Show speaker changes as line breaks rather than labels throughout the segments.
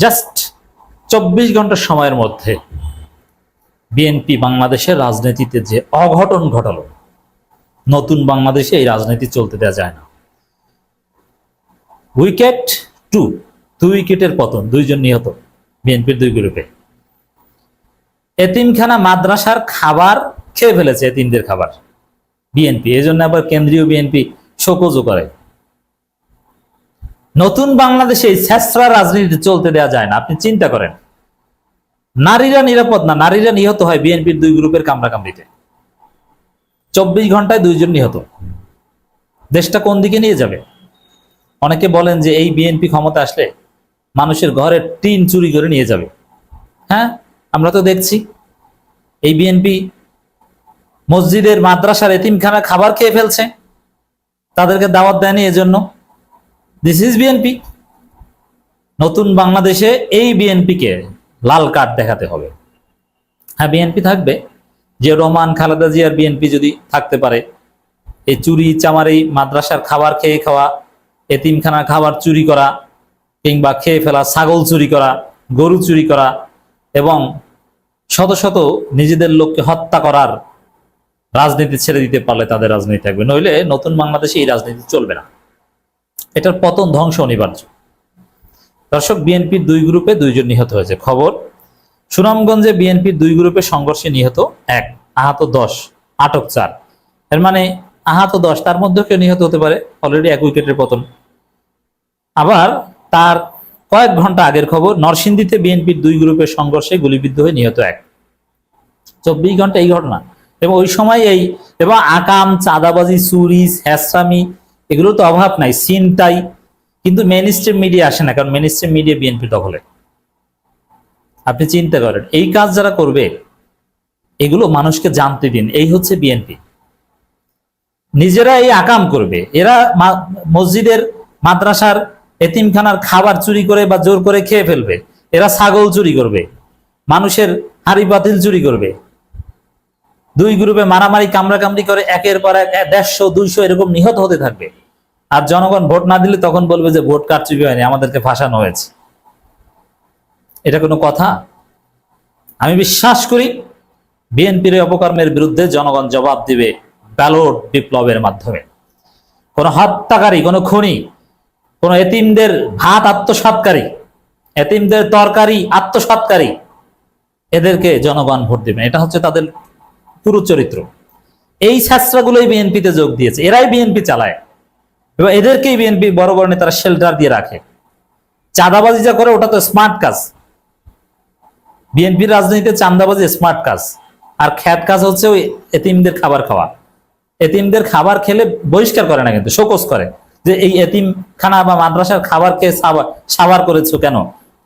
Just চব্বিশ ঘণ্টা সময়ের মধ্যে বিএনপি বাংলাদেশের রাজনীতিতে যে অঘটন ঘটালো, নতুন বাংলাদেশে এই রাজনীতি চলতে দেওয়া যায় না। উইকেট টু দুই উইকেটের পতন, দুইজন নিহত বিএনপির দুই গ্রুপে। এতিমখানা মাদ্রাসার খাবার খেয়ে ফেলেছে এতিমদের খাবার। বিএনপি এই জন্য আবার কেন্দ্রীয় বিএনপি শোকজও করে। নতুন বাংলাদেশে ছেঁচড়া রাজনীতি চলতে দেওয়া যায় না। আপনি চিন্তা করেন। নারীরা নিরাপদ না, নারীরা নিহত হয় বিএনপির দুই গ্রুপের কামড়াকামড়িতে। চব্বিশ ঘন্টায় দুইজন নিহত। দেশটা কোন দিকে নিয়ে যাবে? অনেকে বলেন যে এই বিএনপি ক্ষমতা আসলে মানুষের ঘরের টিন চুরি করে নিয়ে যাবে। হ্যাঁ আমরা তো দেখছি। এই বিএনপি মসজিদের, মাদ্রাসার এতিমখানা খাবার খেয়ে ফেলছে। তাদেরকে দাওয়াত দেয়নি এজন্য। দিস ইজ বিএনপি নতুন বাংলাদেশে এই বিএনপিকে লাল কার্ড দেখাতে হবে। হ্যাঁ বিএনপি থাকবে। যে রোমান খালেদা জিয়ার বিএনপি যদি থাকতে পারে, এই চুরি, চামারি, মাদ্রাসার খাবার খেয়ে খাওয়া, এতিমখানার খাবার চুরি করা, কিংবা খেয়ে ফেলা, ছাগল চুরি করা, গরু চুরি করা, এবং শত শত নিজেদের লোককে হত্যা করার রাজনীতি ছেড়ে দিতে পারলে তাদের রাজনীতি থাকবে। নইলে নতুন বাংলাদেশে এই রাজনীতি চলবে না। এটার পতন ধ্বংস অনিবার্য। দর্শক বিএনপির দুই গ্রুপে দুইজন নিহত হয়েছে। খবর, সুনামগঞ্জে বিএনপির দুই গ্রুপে সংঘর্ষে নিহত এক, আহত দশ, আটক চার। এর মানে আহত দশ, তার মধ্যে কেউ নিহত হতে পারে। অলরেডি এক উইকেটের পতন। আবার তার কয়েক ঘণ্টা আগের খবর, নরসিংদীতে বিএনপির দুই গ্রুপের সংঘর্ষে গুলিবিদ্ধ হয়ে নিহত এক। চব্বিশ ঘণ্টা এই ঘটনা। এবং ওই সময় এই, এবং আকাম, চাঁদাবাজি, চুরি হ্যাসরামি এগুলো তো অভাব নাই সিনটাই কিন্তু মেন স্ট্রিম মিডিয়া আসে না, কারণ মেন স্ট্রিম মিডিয়া বিএনপি দখলে। আপনি চিন্তা করেন, এই কাজ যারা করবে, এগুলো মানুষকে জানতে দিন, এই হচ্ছে বিএনপি নিজেরা এই আকাম করবে, এরা মসজিদের, মাদ্রাসার এতিমখানার খাবার চুরি করে বা জোর করে খেয়ে ফেলবে, এরা ছাগল চুরি করবে, মানুষের হাড়ি বাতিল চুরি করবে। দুই গ্রুপে মারামারি, কামড়াকামড়ি করে, একের পর এক দেড়শো, দুইশো এরকম নিহত হতে থাকবে। আর জনগণ ভোট না দিলে তখন বলবে যে ভোট কারচুপি হয়নি, আমাদেরকে ফাঁসানো হয়েছে। এটা কোনো কথা? আমি বিশ্বাস করি বিএনপির অপকর্মের বিরুদ্ধে জনগণ জবাব দিবে ব্যালট বিপ্লবের মাধ্যমে। কোনো হত্যাকারী, কোনো খুনি, কোনো এতিমদের ভাত আত্মসাৎকারী, এতিমদের তরকারি আত্মসাৎকারী, এদেরকে জনগণ ভোট দেবে এটা হচ্ছে তাদের পুরো চরিত্র। এই শাস্ত্রগুলোই বিএনপিতে যোগ দিয়েছে। এরাই বিএনপি চালায়। এবং এদেরকেই বিএনপি বড় বড় নেতারা শেল্টার দিয়ে রাখে। চাঁদাবাজি যা করে, ওটা তো স্মার্ট কাজ। বিএনপির রাজনীতিতে চাঁদাবাজি স্মার্ট কাজ। আর খ্যাত কাজ হচ্ছে ওই এতিমদের খাবার খাওয়া। এতিমদের খাবার খেলে বহিষ্কার করে না কিন্তু শোকস করে যে এই এতিম খানা বা মাদ্রাসার খাবার খেয়ে সাবার করেছ কেন?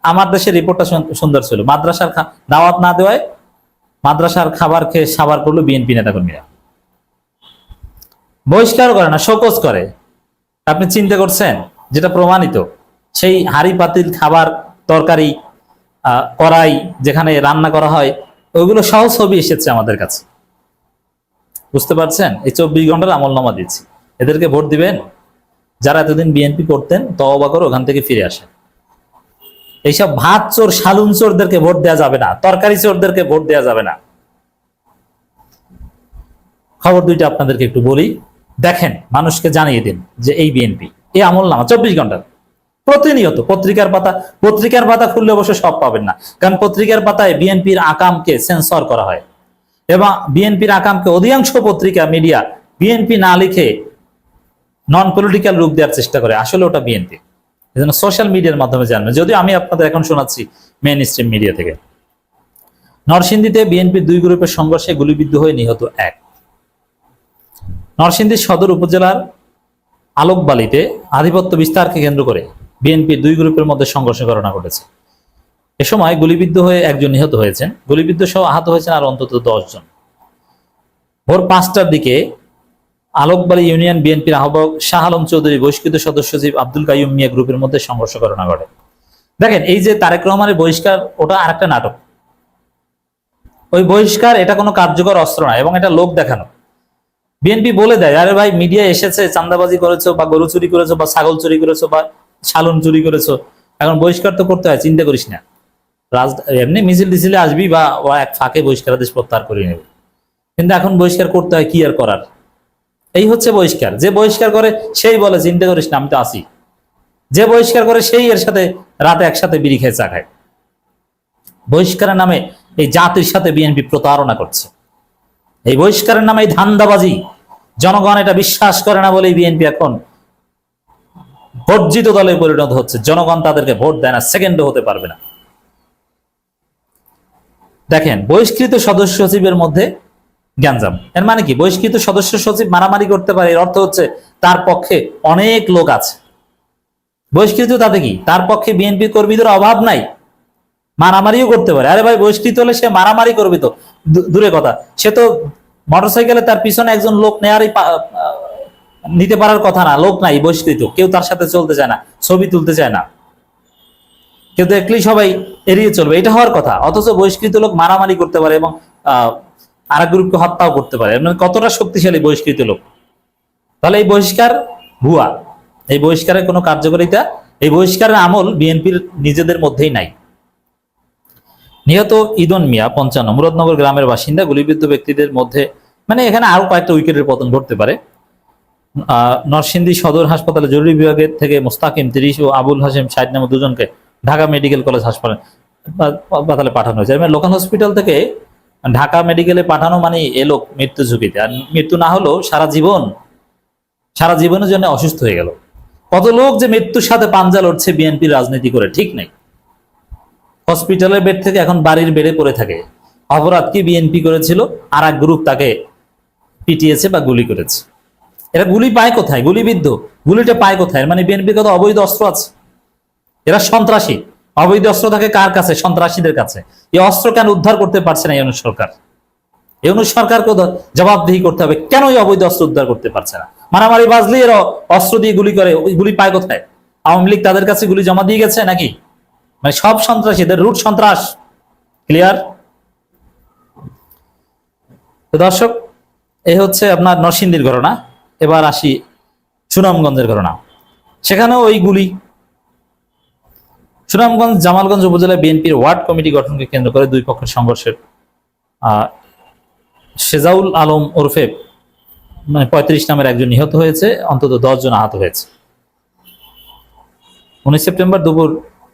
আমার দেশের রিপোর্টটা সুন্দর ছিল। মাদ্রাসার দাওয়াত না দেওয়ায় মাদ্রাসার খাবার খেয়ে সাবার করল বিএনপি নেতাকর্মীরা। বহিষ্কার করে না শোকস করে। আপনি চিন্তা করছেন যেটা প্রমাণিত, সেই হাড়ি পাতিল খাবার তরকারি কড়াই যেখানে রান্না করা হয়, ওইগুলো সহ ছবি এসেছে আমাদের কাছে। বুঝতে পারছেন? এই চব্বিশ ঘণ্টার আমলনামা দিচ্ছি। এদেরকে ভোট দিবেন? যারা এতদিন বিএনপি করতেন, তওবা করে ওখান থেকে ফিরে আসেন। এইসব ভাত চোর শালুন চোরদেরকে ভোট দেওয়া যাবে না। তরকারি চোরদেরকে ভোট দেওয়া যাবে না। খবর দুইটা আপনাদেরকে একটু বলি। দেখেন, মানুষকে জানিয়ে দিন যে এই বিএনপি, এই আমল নামা, চব্বিশ ঘণ্টার। প্রতিনিয়ত পত্রিকার পাতা পত্রিকার পাতা খুললে অবশ্য সব পাবেন না। কারণ পত্রিকার পাতায় বিএনপির আকামকে সেন্সর করা হয়। এবং বিএনপির আকামকে অধিকাংশ পত্রিকা, মিডিয়া বিএনপি না লিখে নন পলিটিক্যাল রূপ দেওয়ার চেষ্টা করে। আসলে ওটা বিএনপি। এজন্য সোশ্যাল মিডিয়ার মাধ্যমে জানবেন। যদিও আমি আপনাদের এখন শোনাচ্ছি মেন স্ট্রিম মিডিয়া থেকে। নরসিংদীতে বিএনপির দুই গ্রুপের সংঘর্ষে গুলিবিদ্ধ হয়ে নিহত এক। নরসিংদী সদর উপজেলার আলোকবালিতে আধিপত্য বিস্তারকে কেন্দ্র করে বিএনপির দুই গ্রুপের মধ্যে সংঘর্ষ ঘটনা ঘটেছে। এ সময় গুলিবিদ্ধ হয়ে একজন নিহত হয়েছেন। গুলিবিদ্ধ সহ আহত হয়েছেন আর অন্তত দশ জন ভোর পাঁচটার দিকে আলোকবাড়ি ইউনিয়ন বিএনপির আহ্বায়ক শাহ আলম চৌধুরী, বহিষ্কৃত সদস্য সচিব আব্দুল কাইয়ুম মিয়া গ্রুপের মধ্যে সংঘর্ষ ঘটনা ঘটে। দেখেন, এই যে তারেক রহমানের বহিষ্কার, ওটা আরেকটা নাটক। ওই বহিষ্কার, এটা কোনো কার্যকর অস্ত্র না এবং এটা লোক দেখানো। বিএনপি বলে দেয়, আরে ভাই মিডিয়া এসেছে চান্দাবাজি করেছ বা গরু চুরি করেছ বা ছাগল চুরি করেছ বা শালন চুরি করেছ, এখন বহিষ্কার তো করতে হয়, চিন্তা করিস না। রাজ, এমনি মিছিল টিছিলে আসবি বা এক ফাঁকে বহিষ্কারাদেশ প্রত্যাহার করে নেবে। কিন্তু এখন বহিষ্কার করতে হয়, কি আর করার? এই হচ্ছে বহিষ্কার। যে বহিষ্কার করে, সেই বলে, চিন্তা করিস না, আমি তো আসি যে বহিষ্কার করে, সেই এর সাথে রাতে একসাথে বিড়ি খেয়ে চা খায়। বহিষ্কারের নামে এই জাতির সাথে বিএনপি প্রতারণা করছে। এই বহিষ্কারের নামে এই ধান্দাবাজি জনগণ এটা বিশ্বাস করে না বলেই বিএনপি এখন বর্জিত দলে পরিণত হচ্ছে। জনগণ তাদেরকে ভোট দেয় না, সেকেন্ডও হতে পারবে না। দেখেন, বহিষ্কৃত সদস্য সচিবের মধ্যে গ্যাঞ্জাম। এর মানে কি? বহিষ্কৃত সদস্য সচিব মারামারি করতে পারে, এর অর্থ হচ্ছে তার পক্ষে অনেক লোক আছে। বহিষ্কৃত তাতে কি? তার পক্ষে বিএনপি কর্মীদের অভাব নাই। মারামারিও করতে পারে। আরে ভাই, বহিষ্কৃত হলে সে মারামারি করবে তো। দূরে কথা। সে তো মোটরসাইকেলে তার পিছনে একজন লোক নেয়ারই নিতে পারার কথা না। লোক নাই বহিষ্কৃত কেউ তার সাথে চলতে চায় না, ছবি তুলতে চায় না। কেউ দেখলেই সবাই এড়িয়ে চলবে। এটা হওয়ার কথা। অথচ বহিষ্কৃত লোক মারামারি করতে পারে এবং আর এক গ্রুপকে হত্যাও করতে পারে। মানে কতটা শক্তিশালী বহিষ্কৃত লোক। তাহলে এই বহিষ্কার ভুয়া। এই বহিষ্কারের কোনো কার্যকারিতা, এই বহিষ্কারের আমল বিএনপির নিজেদের মধ্যেই নাই। নিহত ইদন মিয়া, পঞ্চান্ন। মুরাদনগর গ্রামের বাসিন্দা, গুলিবিদ্ধ ব্যক্তিদের মধ্যে মানে এখানে আরও কয়েকটা উইকেটের পতন ঘটতে পারে। নরসিংদী সদর হাসপাতালে জরুরি বিভাগের থেকে মোস্তাকিম তিরিশ ও আবুল হাসেম ষাট নামে দুজনকে ঢাকা মেডিকেল কলেজ হাসপাতালে পাঠানো হয়েছে। মানে লোকাল হসপিটাল থেকে ঢাকা মেডিকেলে পাঠানো মানে এ লোক মৃত্যু ঝুঁকিতে। আর মৃত্যু না হলেও সারা জীবন, সারা জীবনের জন্য অসুস্থ হয়ে গেল। কত লোক যে মৃত্যুর সাথে পাঞ্জা লড়ছে বিএনপি রাজনীতি করে, ঠিক নেই। হসপিটালের বেড থেকে এখন বাড়ির বেডে পড়ে থাকে। অপরাধ কি বিএনপি করেছিল? আর এক গ্রুপ তাকে পিটিয়েছে বা গুলি করেছে। এরা গুলি পায় কোথায়? গুলিবিদ্ধ। গুলিটা পায় কোথায়? মানে বিএনপির কত অবৈধ অস্ত্র আছে। এরা সন্ত্রাসী। অবৈধ অস্ত্র থাকে কার কাছে? সন্ত্রাসীদের কাছে। এই অস্ত্র কেন উদ্ধার করতে পারছে না ইউনুস সরকার? ইউনুস সরকারকে জবাবদিহি করতে হবে। কেন এই অবৈধ অস্ত্র উদ্ধার করতে পারছে না? মারামারি বাজলে এরা অস্ত্র দিয়ে গুলি করে। ওই গুলি পায় কোথায়? আওয়ামী লীগ তাদের কাছে গুলি জমা দিয়ে গেছে নাকি? মানে সব সন্ত্রাসী, এদের রুট সন্ত্রাস। ক্লিয়ার তো দর্শক এই হচ্ছে আপনার নরসিংদীর ঘটনা। এবার আসি সুনামগঞ্জের ঘটনা। সেখানেও ওই গুলি। সুনামগঞ্জ জামালগঞ্জ উপজেলা বিএনপির ওয়ার্ড কমিটি গঠনকে কেন্দ্র করে দুই পক্ষের সংঘর্ষের সেজাউল আলম ওরফে মানে পঁয়ত্রিশ নামের একজন নিহত হয়েছে, অন্তত দশ জন আহত হয়েছে। উনিশ সেপ্টেম্বর দুপুর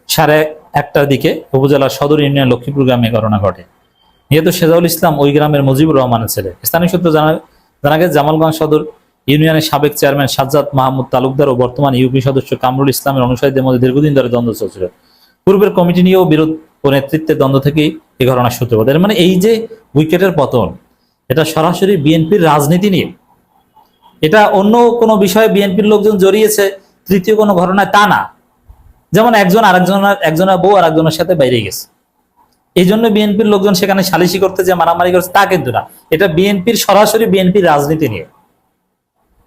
সাড়ে একটার দিকে উপজেলার সদর ইউনিয়ন লক্ষ্মীপুর গ্রামে ঘটনা ঘটে। নিহত সেজাউল ইসলাম ওই গ্রামের মুজিবুর রহমানের ছেলে। স্থানীয় সূত্র জানা জানা গেছে জামালগঞ্জ সদর ইউনিয়নের সাবেক চেয়ারম্যান সাজ্জাদ মাহমুদ তালুকদার ও বর্তমান ইউপি সদস্য কামরুল ইসলামের অনুসারীদের মধ্যে দীর্ঘদিন ধরে দ্বন্দ্ব চলছিল। পূর্বের কমিটি নিয়েও বিরোধ ও নেতৃত্বের দ্বন্দ্ব থেকেই এই ঘটনার সূত্রপাত। এর মানে এই যে উইকেটের পতন, এটা সরাসরি বিএনপির রাজনীতি নিয়ে। এটা অন্য কোনো বিষয়ে বিএনপির লোকজন জড়িয়েছে, তৃতীয় কোনো ঘটনায় তা না। যেমন একজন আরেকজনের, একজনের বউ আর একজনের সাথে বাইরে গেছে। এই জন্য বিএনপির লোকজন সেখানে সালিশি করতে যে মারামারি করছে, তা কিন্তু না। এটা বিএনপির, সরাসরি বিএনপির রাজনীতি নিয়ে।